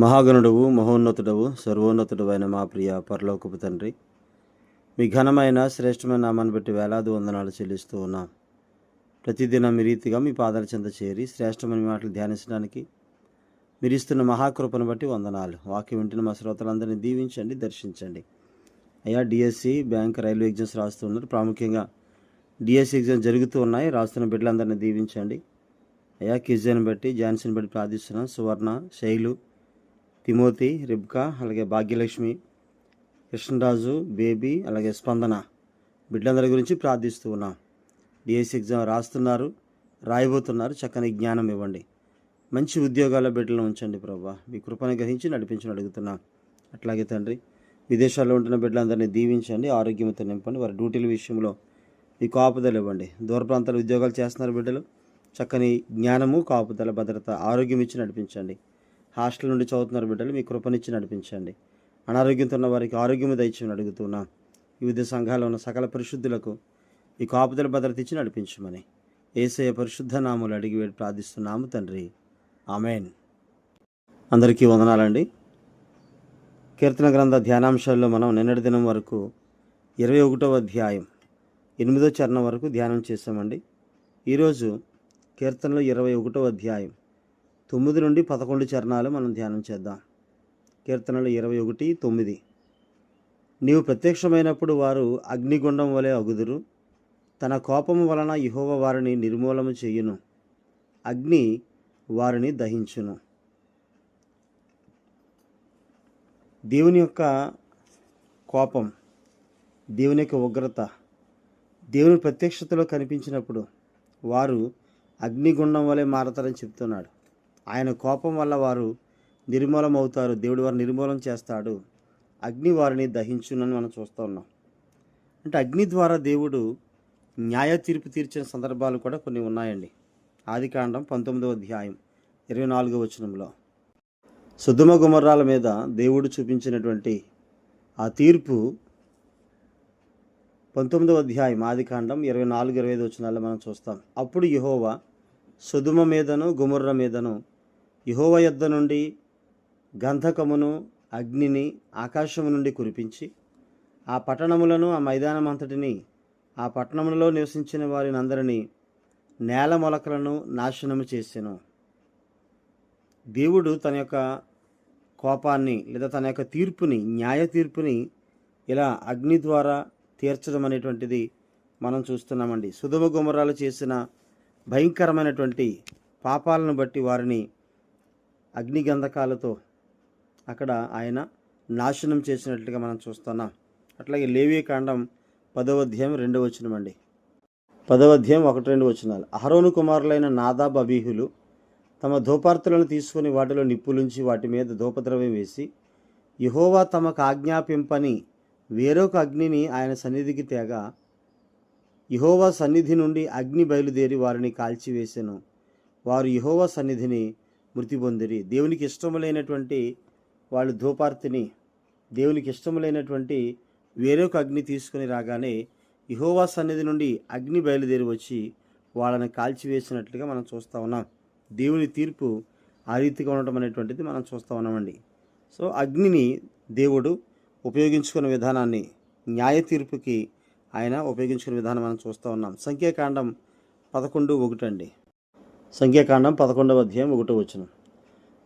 మహాగణుడవు మహోన్నతుడవు సర్వోన్నతుడు అయిన మా ప్రియ పరలోకపు తండ్రి మీ ఘనమైన శ్రేష్టమైన నామాన్ని బట్టి వేలాది వందనాలు చెల్లిస్తూ ఉన్నాం. ప్రతిదినం మీ రీతిగా మీ పాదాల చెంత చేరి శ్రేష్టమైన మాటలు ధ్యానించడానికి మీరు ఇస్తున్న మహాకృపను బట్టి వందనాలు. వాక్యం వింటున్న మా శ్రోతలందరినీ దీవించండి దర్శించండి. అయ్యా డిఎస్సి బ్యాంక్ రైల్వే ఎగ్జామ్స్ రాస్తున్నారు ప్రాముఖ్యంగా డిఎస్సి ఎగ్జామ్స్ జరుగుతూ ఉన్నాయి. రాస్తున్న బిడ్డలందరినీ దీవించండి. అయ్యా కిజన్ బట్టి జాన్సన్ బట్టి ప్రార్థిస్తున్నాం. సువర్ణ శైలు తిమోతి రిబ్కా అలాగే భాగ్యలక్ష్మి కృష్ణరాజు బేబీ అలాగే స్పందన. బిడ్డలందరి గురించి ప్రార్థిస్తూ ఉన్నాం. డిఎస్సి ఎగ్జామ్ రాస్తున్నారు రాయబోతున్నారు. చక్కని జ్ఞానం ఇవ్వండి. మంచి ఉద్యోగాల బిడ్డలను ఉంచండి ప్రభా మీ కృపను గ్రహించి నడిపించని అడుగుతున్నాం. అట్లాగే తండ్రి విదేశాల్లో ఉంటున్న బిడ్డలందరినీ దీవించండి ఆరోగ్యంతో నింపండి. వారి డ్యూటీల విషయంలో మీ కాపుదలు ఇవ్వండి. దూర ప్రాంతాల ఉద్యోగాలు చేస్తున్నారు బిడ్డలు. చక్కని జ్ఞానము కాపుదల భద్రత ఆరోగ్యం ఇచ్చి నడిపించండి. హాస్టల్ నుండి చదువుతున్నారు బిడ్డలు మీ కృపనిచ్చి నడిపించండి. అనారోగ్యంతో ఉన్న వారికి ఆరోగ్యము దయచేయమని అడుగుతున్నా. వివిధ సంఘాల్లో ఉన్న సకల పరిశుద్ధులకు ఈ కాపుదల భద్రత ఇచ్చి నడిపించమని ఏసయ పరిశుద్ధ నాములు అడిగి వేడి ప్రార్థిస్తున్నాము తండ్రి. ఆమెన్. అందరికీ వందనాలండి. కీర్తన గ్రంథ ధ్యానాంశాల్లో మనం నిన్నటి దినం వరకు ఇరవై ఒకటవ అధ్యాయం ఎనిమిదో చరణం వరకు ధ్యానం చేసామండి ఈరోజు కీర్తనలో ఇరవై ఒకటవ అధ్యాయం తొమ్మిది నుండి పదకొండు చరణాలు మనం ధ్యానం చేద్దాం. కీర్తనలు ఇరవై ఒకటి తొమ్మిది. నీవు ప్రత్యక్షమైనప్పుడు వారు అగ్నిగుండం వలె అగుదురు. తన కోపము వలన యహోవ వారిని నిర్మూలము చేయును. అగ్ని వారిని దహించును. దేవుని యొక్క కోపం దేవుని యొక్క ఉగ్రత దేవుని ప్రత్యక్షతలో కనిపించినప్పుడు వారు అగ్నిగుండం వలె మారతారని చెప్తున్నాడు. ఆయన కోపం వల్ల వారు నిర్మూలం అవుతారు దేవుడు వారు నిర్మూలం చేస్తాడు. అగ్ని వారిని దహించునని మనం చూస్తూ ఉన్నాం. అంటే అగ్ని ద్వారా దేవుడు న్యాయ తీర్పు తీర్చిన సందర్భాలు కూడా కొన్ని ఉన్నాయండి. ఆదికాండం పంతొమ్మిదవ అధ్యాయం ఇరవై నాలుగవ వచనంలో. సుధుమ గుమర్రాల మీద దేవుడు చూపించినటువంటి ఆ తీర్పు పంతొమ్మిదవ అధ్యాయం ఆదికాండం ఇరవై నాలుగు ఇరవై ఐదు వచనాల్లో మనం చూస్తాం. అప్పుడు యహోవా సుధుమ మీదను గుమర్ర మీదను యహోవ యొద్ద నుండి గంధకమును అగ్నిని ఆకాశము నుండి కురిపించి ఆ పట్టణములను ఆ మైదానం అంతటిని ఆ పట్టణములలో నివసించిన వారిని అందరినీ నేల మొలకలను నాశనము చేసెను. దేవుడు తన యొక్క కోపాన్ని లేదా తన యొక్క తీర్పుని న్యాయ తీర్పుని ఇలా అగ్ని ద్వారా తీర్చడం అనేటువంటిది మనం చూస్తున్నామండి. సుధుమ గుమరాలు చేసిన భయంకరమైనటువంటి పాపాలను బట్టి వారిని అగ్ని గంధకాలతో అక్కడ ఆయన నాశనం చేసినట్లుగా మనం చూస్తున్నాం. అట్లాగే లేవీ కాండం పదవ అధ్యాయం రెండవ వచనం అండి. పదవ అధ్యాయం ఒకటి రెండు వచనాలు. అహరోను కుమారులైన నాదాబ్ అబీహులు తమ ధూపార్తులను తీసుకుని వాటిలో నిప్పులుంచి వాటి మీద ధూపద్రవ్యం వేసి యహోవా తమకు ఆజ్ఞాపింపని వేరొక అగ్నిని ఆయన సన్నిధికి తేగా యహోవా సన్నిధి నుండి అగ్ని బయలుదేరి వారిని కాల్చివేసెను. వారు యహోవా సన్నిధిని మృతి పొందిరి. దేవునికి ఇష్టములైనటువంటి వాళ్ళు ధూపార్తిని దేవునికి ఇష్టములైనటువంటి వేరొక అగ్ని తీసుకుని రాగానే ఇహోవా సన్నిధి నుండి అగ్ని బయలుదేరి వచ్చి వాళ్ళని కాల్చివేసినట్లుగా మనం చూస్తూ ఉన్నాం. దేవుని తీర్పు ఆ రీతిగా ఉండటం అనేటువంటిది మనం చూస్తూ ఉన్నామండి. సో అగ్నిని దేవుడు ఉపయోగించుకున్న విధానాన్ని న్యాయ తీర్పుకి ఆయన ఉపయోగించుకునే విధానం మనం చూస్తూ ఉన్నాం. సంఖ్యాకాండం పదకొండు ఒకటండి. సంఖ్యాకాండం పదకొండవ అధ్యాయం ఒకటో వచ్చిన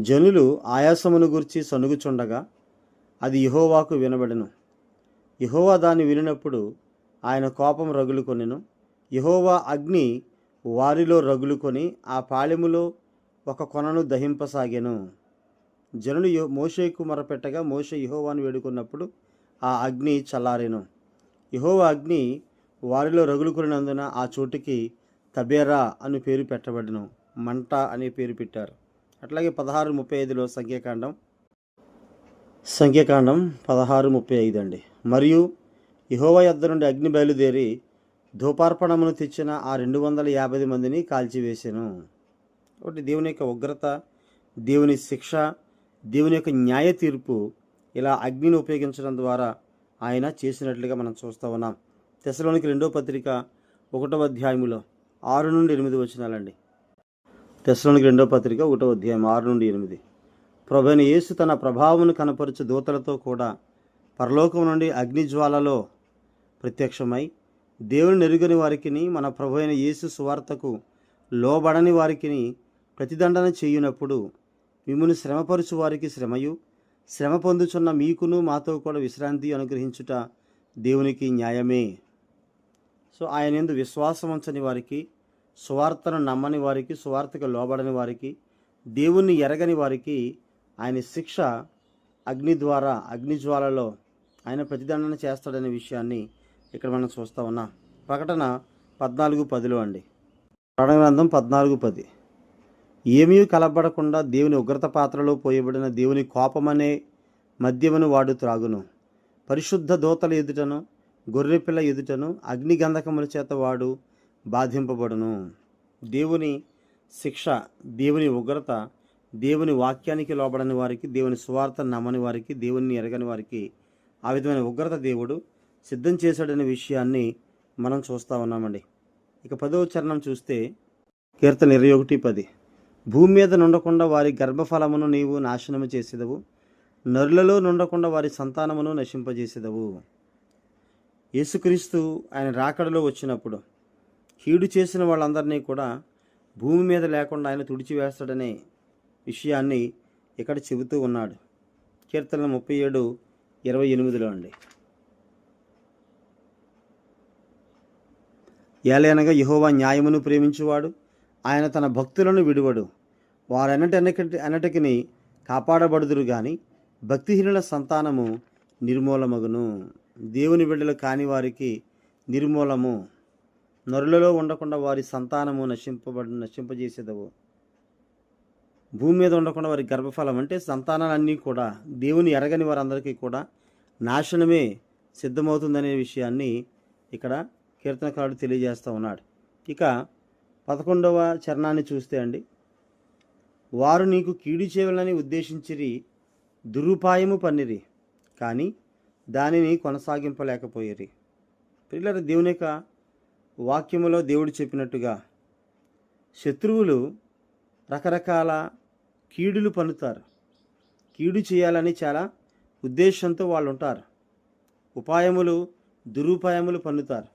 జనులు ఆయాసమును గురించి సనుగుచుండగా అది యహోవాకు వినబడెను. యహోవా దాన్ని వినినప్పుడు ఆయన కోపం రగులుకొనెను. యహోవా అగ్ని వారిలో రగులుకొని ఆ పాళెములో ఒక కొనను దహింపసాగాను. జనులు మోషేకు మొరపెట్టగా మోషే యహోవాను వేడుకున్నప్పుడు ఆ అగ్ని చల్లారెను. యహోవా అగ్ని వారిలో రగులుకొనినందున ఆ చోటుకి తబేరా అని పేరు పెట్టబడిన. మంట అనే పేరు పెట్టారు. అట్లాగే పదహారు ముప్పై ఐదులో సంఖ్యాకాండం. సంఖ్యాకాండం పదహారు ముప్పై ఐదు అండి. మరియు యహోవా యొద్ద నుండి అగ్ని బయలుదేరి ధూపార్పణమును తెచ్చిన ఆ రెండు వందల యాభై మందిని కాల్చివేశాను ఒకటి దేవుని యొక్క ఉగ్రత దేవుని శిక్ష దేవుని యొక్క న్యాయ తీర్పు ఇలా అగ్నిని ఉపయోగించడం ద్వారా ఆయన చేసినట్లుగా మనం చూస్తూ ఉన్నాం. తెశలోనికి రెండో పత్రిక ఒకటో అధ్యాయంలో ఆరు నుండి ఎనిమిది వచనాలండి. తెశలోనికి రెండో పత్రిక ఒకటో అధ్యాయం ఆరు నుండి ఎనిమిది. ప్రభుని యేసు తన ప్రభావమును కనపరిచే దూతలతో కూడా పరలోకం నుండి అగ్నిజ్వాలలో ప్రత్యక్షమై దేవుని నెరుగని వారికిని మన ప్రభు అయిన యేసు సువార్తకు లోబడని వారికిని ప్రతిదండన చేయునప్పుడు మిమ్మల్ని శ్రమపరుచు వారికి శ్రమయు. శ్రమ పొందుచున్న మీకును మాతో కూడా విశ్రాంతి అనుగ్రహించుట దేవునికి న్యాయమే. సో ఆయన ఎందు విశ్వాసం ఉంచని వారికి సువార్తను నమ్మని వారికి సువార్తకు లోబడని వారికి దేవుణ్ణి ఎరగని వారికి ఆయన శిక్ష అగ్ని ద్వారా అగ్నిజ్వాలలో ఆయన ప్రతిదండన చేస్తాడనే విషయాన్ని ఇక్కడ మనం చూస్తూ ఉన్నాం. ప్రకటన పద్నాలుగు పదిలో అండి. ప్రణగ్రంథం పద్నాలుగు పది. ఏమీ కలబడకుండా దేవుని ఉగ్రత పాత్రలో పోయబడిన దేవుని కోపమనే మద్యమును వాడు త్రాగును. పరిశుద్ధ దోతల ఎదుటను గొర్రెపిల్ల ఎదుటను అగ్ని గంధకముల చేత వాడు బాధింపబడును. దేవుని శిక్ష దేవుని ఉగ్రత దేవుని వాక్యానికి లోబడని వారికి దేవుని సువార్త నమ్మని వారికి దేవుని ఎరగని వారికి ఆ విధమైన ఉగ్రత దేవుడు సిద్ధం చేశాడనే విషయాన్ని మనం చూస్తూ ఉన్నామండి. ఇక పదవ చరణం చూస్తే కీర్తన ఇరవై ఒకటి పది. భూమి మీద నుండకుండా వారి గర్భఫలమును నీవు నాశనము చేసేదవు. నరులలో నుండకుండా వారి సంతానమును నశింపజేసేదవు. యేసుక్రీస్తు ఆయన రాకడలో వచ్చినప్పుడు కీడు చేసిన వాళ్ళందరినీ కూడా భూమి మీద లేకుండా ఆయన తుడిచివేస్తాడనే విషయాన్ని ఇక్కడ చెబుతూ ఉన్నాడు. కీర్తన ముప్పై ఏడు ఇరవై ఎనిమిదిలో అండి. ఏలైనగా యహోవా న్యాయమును ప్రేమించువాడు ఆయన తన భక్తులను విడువడు. వారన్నటి అన్నటి కాపాడబడుదురు కానీ భక్తిహీనుల సంతానము నిర్మూలమగును. దేవుని బిడ్డలు కాని వారికి నిర్మూలము. నరులలో ఉండకుండా వారి సంతానము నశింపబడి నశింపజేసేదవు. భూమి మీద ఉండకుండా వారి గర్భఫలం అంటే సంతానాలన్నీ కూడా దేవుని ఎరగని వారందరికీ కూడా నాశనమే సిద్ధమవుతుందనే విషయాన్ని ఇక్కడ కీర్తనకారుడు తెలియజేస్తూ ఉన్నాడు. ఇక పదకొండవ చరణాన్ని చూస్తే అండి. వారు నీకు కీడు చేయాలని ఉద్దేశించిరి దురుపాయము పన్నిరి. కానీ దానిని కొనసాగింపలేకపోయేరి. పిల్లల దేవుని యొక్క వాక్యములో దేవుడు చెప్పినట్టుగా శత్రువులు రకరకాల కీడులు పన్నుతారు. కీడు చేయాలని చాలా ఉద్దేశంతో వాళ్ళు ఉంటారు ఉపాయములు దురుపాయములు పన్నుతారు.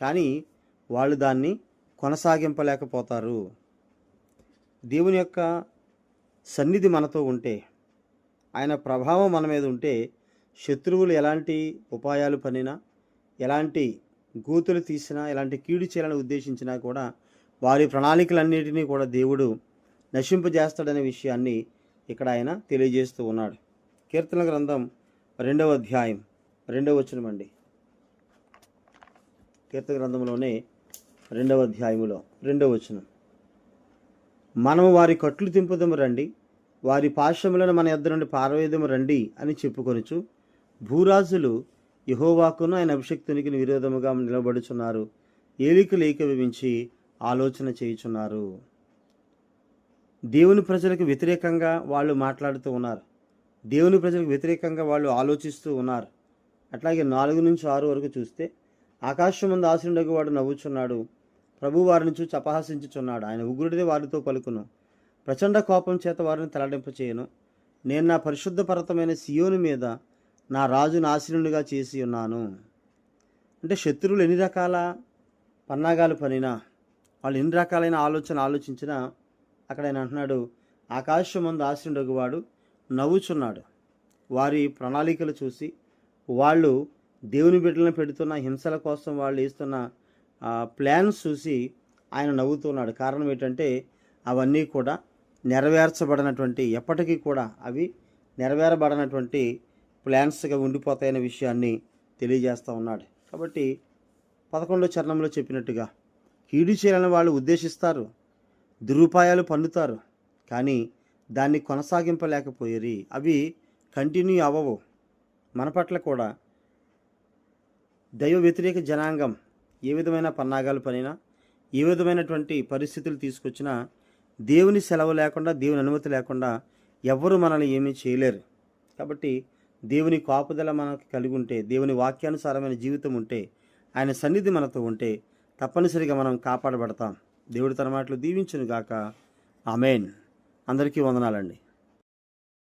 కానీ వాళ్ళు దాన్ని కొనసాగింపలేకపోతారు. దేవుని యొక్క సన్నిధి మనతో ఉంటే ఆయన ప్రభావం మన మీద ఉంటే శత్రువులు ఎలాంటి ఉపాయాలు పనినా ఎలాంటి గూతులు తీసినా ఎలాంటి కీడు చేయాలని ఉద్దేశించినా కూడా వారి ప్రణాళికలన్నిటినీ కూడా దేవుడు నశింపజేస్తాడనే విషయాన్ని ఇక్కడ ఆయన తెలియజేస్తూ ఉన్నాడు. కీర్తన గ్రంథం రెండవ అధ్యాయం రెండవ వచనం అండి. కీర్తన గ్రంథంలోనే రెండవ అధ్యాయములో రెండవ వచనం. మనము వారి కట్లు తింపుదము రండి వారి పాశములను మన ఇద్దరు నుండి పారవేదము రండి అని చెప్పుకొనుచు భూరాజులు యహోవాకును ఆయన అభిషక్తునికి విరోధముగా నిలబడుచున్నారు. ఏలికలు వివించి ఆలోచన చేయుచున్నారు. దేవుని ప్రజలకు వ్యతిరేకంగా వాళ్ళు మాట్లాడుతూ ఉన్నారు. దేవుని ప్రజలకు వ్యతిరేకంగా వాళ్ళు ఆలోచిస్తూ ఉన్నారు. అట్లాగే నాలుగు నుంచి ఆరు వరకు చూస్తే ఆకాశం ముందు ఆశనుడగు వాడు నవ్వుచున్నాడు. ప్రభు వారిని చూచి అపహాసించుచున్నాడు ఆయన ఉగ్రుడిదే వారితో పలుకును. ప్రచండ కోపం చేత వారిని తలడింప చేయను నేను నా పరిశుద్ధ పర్వతమైన సియోను మీద నా రాజును ఆశీనుడిగా చేసి ఉన్నాను. అంటే శత్రువులు ఎన్ని రకాల పన్నాగాలు పనినా వాళ్ళు ఎన్ని రకాలైన ఆలోచన ఆలోచించినా అక్కడ ఆయన అంటున్నాడు ఆకాశం ముందు ఆశీనుడగు వాడు నవ్వుచున్నాడు. వారి ప్రణాళికలు చూసి వాళ్ళు దేవుని బిడ్డలను పెడుతున్న హింసల కోసం వాళ్ళు వేస్తున్న ప్లాన్స్ చూసి ఆయన నవ్వుతున్నాడు. కారణం ఏంటంటే అవన్నీ కూడా నెరవేర్చబడినటువంటి ఎప్పటికీ కూడా అవి నెరవేరబడినటువంటి ప్లాన్స్గా ఉండిపోతాయనే విషయాన్ని తెలియజేస్తూ ఉన్నాడు. కాబట్టి పదకొండో చరణంలో చెప్పినట్టుగా కీడు చేయాలని వాళ్ళు ఉద్దేశిస్తారు దురుపాయాలు పన్నుతారు కానీ దాన్ని కొనసాగింపలేకపోయేరి. అవి కంటిన్యూ అవ్వవు మన పట్ల కూడా దైవ వ్యతిరేక జనాంగం ఏ విధమైన పన్నాగాలు పనినా ఏ విధమైనటువంటి పరిస్థితులు తీసుకొచ్చినా దేవుని సెలవు లేకుండా దేవుని అనుమతి లేకుండా ఎవరు మనల్ని ఏమీ చేయలేరు. కాబట్టి దేవుని కాపుదల మనకు కలిగి ఉంటే దేవుని వాక్యానుసారమైన జీవితం ఉంటే ఆయన సన్నిధి మనతో ఉంటే తప్పనిసరిగా మనం కాపాడబడతాం. దేవుడి తన మాటలు దీవించును గాక ఆమెన్. అందరికీ వందనాలండి.